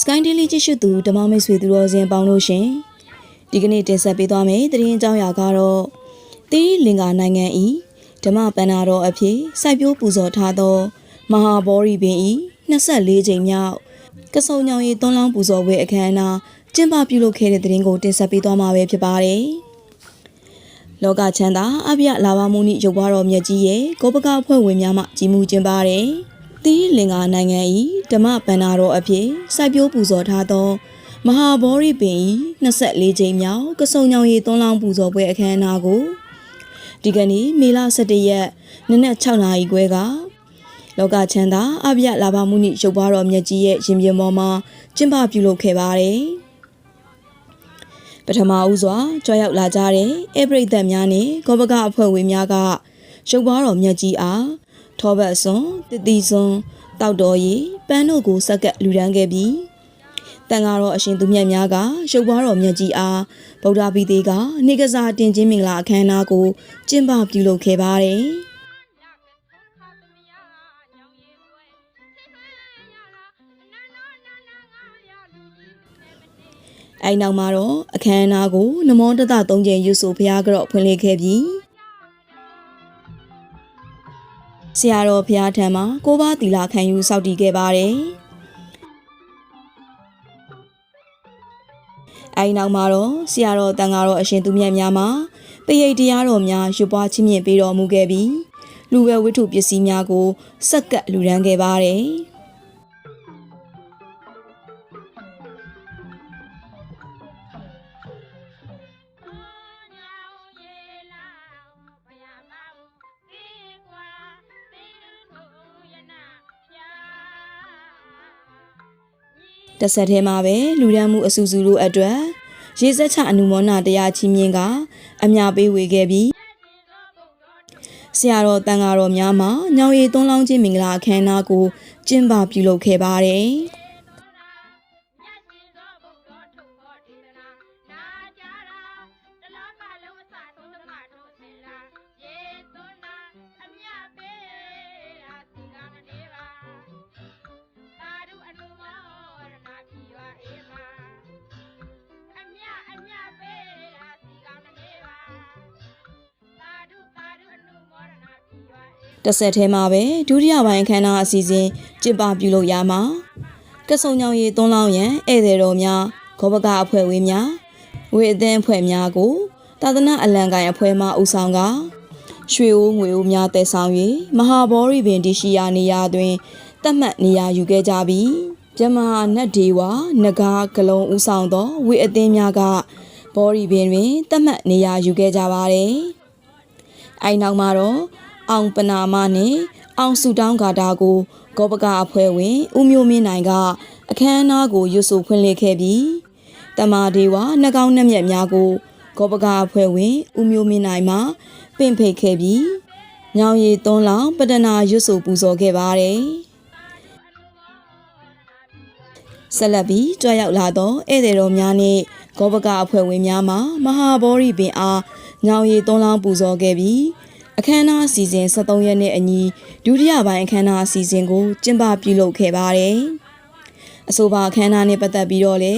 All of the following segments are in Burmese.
Sky Daily ကြည့်ရှုသူဓမ္မမိတ်ဆွေသူတော်စင်ပေါင်းလို့ရှင်ဒီကနေ့တင်ဆက်ပေးသွားမယ့်သတင်းအကြောင်းအရာကတော့တိရိလင်္ကာနိုင်ငံဤဓမ္မပန္နာတော်အဖြစ်စိုက်ပျိုးပူဇော်ထားသော မဟာဗောဓိပင်ဤ24ကြိမ်မြောက်ကစုံညောင်ရီသွန်းလောင်းပူဇော်ပွဲအခမ်းအနားကျင်းပပြုလုပ်ခဲ့တဲ့သတင်းကိုတင်ဆက်ပေးသွားမှာပဲဖြစ်ပါတယ်လောကချမ်းသာအပြလာဘမုနိရုပ်ဘွားတော်မြတ်ကြီးရဲ့ကောပကအဖွဲ့ဝင်များမှကြီးမှုကျင်းပါတယ်။ သီးလင်္ကာနိုင်ငံ၏ဓမ္မပန္နာတော်အဖြစ်စိုက်ပျိုးပူဇော်ထားသော မဟာဗောဓိပင်၏24ကြိမ်မြောက်ကစုံညောင်ရီသွန်းလောင်းပူဇော်ပွဲအခမ်းအနားကိုဒီကနေ့မေလ17ရက်နနက်6နာရီခွဲကလောကချမ်းသာအပြလာဘမုနိရုပ်ဘွားတော်မြတ်ကြီးရဲ့ရင်ပြင်ပေါ်မှာကျင်းပပြုလုပ်ခဲ့ပါတယ်။ပထမဦးစွာကြွရောက်လာကြတဲ့ဧပရိသတ်များနဲ့ကောပကအဖွဲ့ဝင်များကရုပ်ပွားတော်မြတ်ကြီးအား ထောဘတ်စွန်တတိစွန်တောက်တော်ရီပန်းတို့ကိုစက္ကပ်လူဒန်းခဲ့ပြီးတန်ဃာတော်အရှင်သူမြတ်များကရုပ်ပွားတော်မြတ်ကြီးအားဗုဒ္ဓဘီသေးကနေကစားတင်ခြင်းမင်္ဂလာအခမ်းအနားကိုကျင်းပပြုလုပ်ခဲ့ပါတယ်။အဲနောက်မှာတော့အခမ်းအနားကိုနမောတတသုံးကျင်ရွတ်ဆိုဘုရားကြော့ဖွင့်လှစ်ခဲ့ပြီး ဆရာတော်ဘုရားထံမှာကိုးပါးတီလာခံယူစောင့်တည်ခဲ့ပါတယ်။အဲနောက်မှာတော့ဆရာတော်တန်ဃာတော်အရှင်သူမြတ်များမှာပရိတ်တရားတော်များရွတ်ပွားချင်းမြင့်ပေးတော်မူခဲ့ပြီးလူဝဲဝိထုပစ္စည်းများကိုစက္ကပ်လူဒန်းခဲ့ပါတယ်။ တစ်ဆက်တည်းမှာပဲလူဒန်းမှုအဆူဆူတို့အတွက်ရေစက်ချအနုမောနာတရားချီးမြှင့်ကအမြပေးဝေခဲ့ပြီးဆရာတော်တန်ဃာတော်များမှညောင်ရည်သွန်းလောင်းခြင်းမင်္ဂလာအခမ်းအနားကိုကျင်းပပြုလုပ်ခဲ့ပါတယ်။ တစ်ဆက်တည်းမှာပဲဒုတိယပိုင်းအခမ်းအနားအစီအစဉ်ကျင်းပပြုလုပ်ရမှာကဆုံညောင်ရီသွန်းလောင်းရန်ဧည့်သည်တော်များဂောဘကအဖွဲ့ဝင်များဝေအသင်းအဖွဲ့များကိုသာသနာအလံကိုင်အဖွဲ့မှဦးဆောင်ကရွှေအိုးငွေအိုးများတည်ဆောင်၍မဟာဗောဓိပင်တရှိရာနေရာတွင်တတ်မှတ်နေရာယူခဲ့ကြပြီးမြမဟာနတ်ဒေဝနဂါကလုံးဦးဆောင်သောဝေအသင်းများကဗောဓိပင်တွင်တတ်မှတ်နေရာယူခဲ့ကြပါတယ်။အဲနောက်မှာတော့ အောင်ပနာမနဲ့အောင်စုတောင်းဂါတာကိုဂောပကအဖွဲ့ဝင်ဦးမျိုးမင်းနိုင်က အခမ်းအနားကိုရွတ်ဆိုဖွင့်လှစ်ခဲ့ပြီးတမာဒေဝနှကောင်းနှမျက်များကိုဂောပကအဖွဲ့ဝင်ဦးမျိုးမင်းနိုင်မှပင့်ဖိတ်ခဲ့ပြီးညောင်ရည်သွန်းလောင်ပတနာရွတ်ဆိုပူဇော်ခဲ့ပါတယ်ဆက်လက်ပြီးကြွရောက်လာသောဧည့်သည်တော်များနှင့်ဂောပကအဖွဲ့ဝင်များမှမဟာဗောဓိပင်အားညောင်ရည်သွန်းလောင်းပူဇော်ခဲ့ပြီး အခမ်းအနားအစီအစဉ်73ရက်နေ့အညီဒုတိယပိုင်းအခမ်းအနားအစီအစဉ်ကိုကျင်းပပြုလုပ်ခဲ့ပါတယ်။အဆိုပါအခမ်းအနားနဲ့ပတ်သက်ပြီးတော့လေ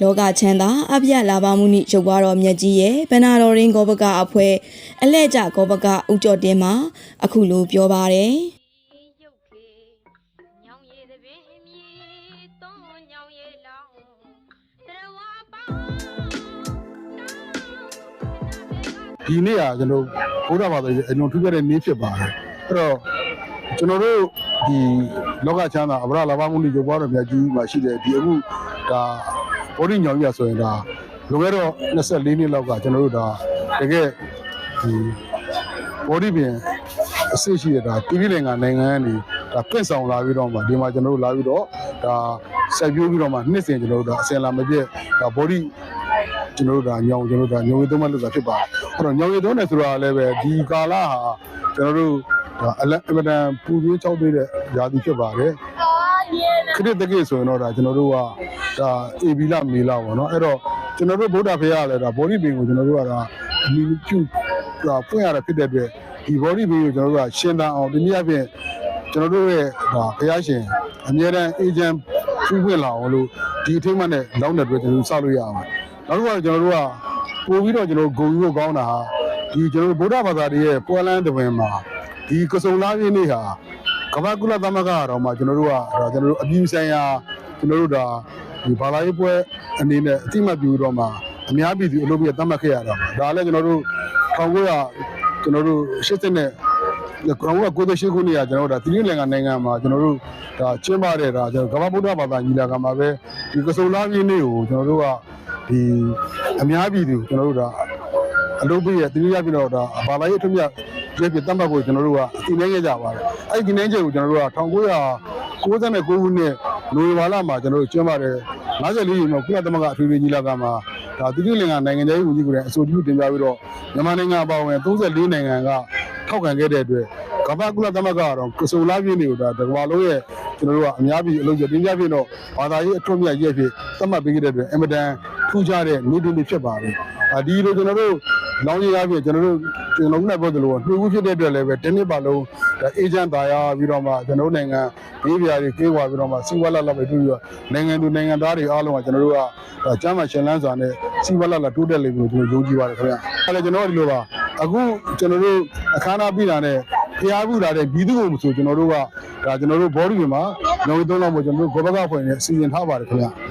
လောကချမ်းသာအပြည့်လာပါမှုနိရုပ်ပွားတော်မြတ်ကြီးရဲ့ဗန္နာတော်ရင်းကောပကအဖွဲ့အလဲ့ကျကောပကဥကြော့တင်မှာအခုလိုပြောပါတယ်။ ဒီနေ့ကကျွန်တော်ဘုရားဘာသာရေးအလွန်ထူးခြားတဲ့နေ့ဖြစ်ပါတယ်အဲ့တော့ကျွန်တော်တို့ဒီလောကချမ်းသာအဗရလာဘမှုနိရုပ်ပွားတော်မြတ်ကြီးမှာရှိတဲ့ဒီအခုဒါဘောဓိညောင်ကြီးဆိုရင်ဒါလွန်ခဲ့တော့24နှစ်လောက်ကကျွန်တော်တို့ဒါတကယ်ဒီဘောဓိပင်အစစ်ရှိတဲ့ဒါတိပိလင်္ကာနိုင်ငံကနေဒါပြင့်ဆောင်လာပြီးတော့မှဒီမှာကျွန်တော်တို့လာပြီးတော့ဒါစိုက်ပျိုးပြီးတော့မှနှစ်စဉ်ကျွန်တော်တို့ဒါအစင်လာမပြည့်ဒါဘောဓိကျွန်တော်တို့ဒါညောင်ကျွန်တော်တို့ဒါညောင်ရည်သုံးမှလုပ်တာဖြစ်ပါတယ် အဲ့တော့ညောင်ရည်သုံးတယ်ဆိုတာလည်းပဲဒီကာလဟာကျွန်တော်တို့ဒါအလက်အမတန်ပူပြင်းချောက်သေးတဲ့ຢာတိဖြစ်ပါတယ်ခရစ်တကိဆိုရင်တော့ဒါကျွန်တော်တို့ကဒါအေဘီလာမေလာပေါ့နော်အဲ့တော့ကျွန်တော်တို့ဗုဒ္ဓဖေရလည်းဒါဘောဓိပင်ကိုကျွန်တော်တို့ကဒါအမိပြုဒါဖွင့်ရတာဖြစ်တဲ့အတွက်ဒီဘောဓိပင်ကိုကျွန်တော်တို့ကရှင်းတန်အောင်ဒီနည်းအားဖြင့်ကျွန်တော်တို့ရဲ့ဒါဘုရားရှင်အမြဲတမ်းအေဂျင့်ဖူးပွင့်လာအောင်လို့ဒီအထိမ့်မှတ်နဲ့လောက်တဲ့အတွက်ကျွန်တော်တို့စလို့ရအောင်နောက်တစ်ခုကကျွန်တော်တို့က ပို့ပြီးတော့ကျွန်တော်ဂုံယူဖို့ကောင်းတာဟာဒီကျွန်တော်တို့ဗုဒ္ဓဘာသာတွေရဲ့ပွဲလန်းတပင်မှာဒီကစုံလားပြည့်နေ့ဟာကမ္ဘာကုလသမဂ္ဂတော်မှာကျွန်တော်တို့ကဒါကျွန်တော်တို့အပြည်ဆိုင်ရာကျွန်တော်တို့ဒါဒီဘာသာရေးပွဲအနေနဲ့အတိမတ်ပြုတော့မှာအများပြည်သူအလုပ်ပြသတ်မှတ်ခဲ့ရတာပါဒါလည်းကျွန်တော်တို့1900ကျွန်တော်တို့80နဲ့ကောင်ကကိုယ်ရှိခုနေရကျွန်တော်တို့ဒါတိရိလင်္ကာနိုင်ငံမှာကျွန်တော်တို့ဒါကျင်းပတဲ့ဒါကျွန်တော်ကမ္ဘာဗုဒ္ဓဘာသာညီလာခံမှာပဲဒီကစုံလားပြင်းနေ့ကိုကျွန်တော်တို့ကဒီ အများပြည်သူကျွန်တော်တို့ဒါအလုပ်ပေးရတိရိယပြည်တော့ဒါဘာသာရေးအထွတ်မြတ်ကျေပြတ်တတ်မှတ်ဖို့ကျွန်တော်တို့ကအင်းနေခဲ့ကြပါတယ်အဲ့ဒီနေချက်ကိုကျွန်တော်တို့က1999ခုနှစ်နိုဝင်ဘာလမှာကျွန်တော်တို့ကျင်းပတဲ့54ရက်မှာကုလသမဂ္ဂအထွေထွေညီလာခံမှာဒါတိရိလင်္ကာနိုင်ငံသားရေးဝန်ကြီးကိုယ်တိုင်အဆိုပြုတင်ပြပြီးတော့မြန်မာနိုင်ငံအပါအဝင်34နိုင်ငံကထောက်ခံခဲ့တဲ့အတွက်ကမ္ဘာကုလသမဂ္ဂကတော့ကစုံလာပြင်းတွေကိုဒါတကမ္ဘာလုံးရဲ့ကျွန်တော်တို့ကအများကြီးအလုပ်ကျတင်းကြပြင်းတော့ဘာသာရေးအထွတ်မြတ်ရဲ့ဖြစ်သတ်မှတ်ပေးခဲ့တဲ့အတွက်အင်မတန် ထူးခြားတဲ့နေ့တစ်နေ့ဖြစ်ပါတယ်။အာဒီလိုကျွန်တော်တို့လောင်းရည်အပြင်ကျွန်တော်တို့ကျွန်တော်တို့ကပြောသလိုနှွေဦးဖြစ်တဲ့အတွက်လည်းပဲတင်းနစ်ပါလုံးဒါအေဂျင့်သားရပြီးတော့မှကျွန်တော်တို့နိုင်ငံဘေးပြားတွေကေးဝါပြီးတော့မှစီဝါလာလာပဲတူပြီးတော့နိုင်ငံသူနိုင်ငံသားတွေအားလုံးကကျွန်တော်တို့ကဒါကျမ်းမာရှင်လန်းစွာနဲ့စီဝါလာလာတိုးတက်လိမ့်မယ်လို့ကျွန်တော်ယုံကြည်ပါတယ်ခင်ဗျာ။အဲဒါကျွန်တော်တို့ဒီလိုပါအခုကျွန်တော်တို့အခမ်းအနားပြည်တာနဲ့ဖျားဘူးလာတဲ့ပြည်သူ့ကိုဆိုကျွန်တော်တို့ကဒါကျွန်တော်တို့ဘော်ဒီတွေမှာလုံသုံးလောက်မို့ကျွန်တော်တို့ဂောဘကဖွင့်နေစီစဉ်ထားပါတယ်ခင်ဗျာ။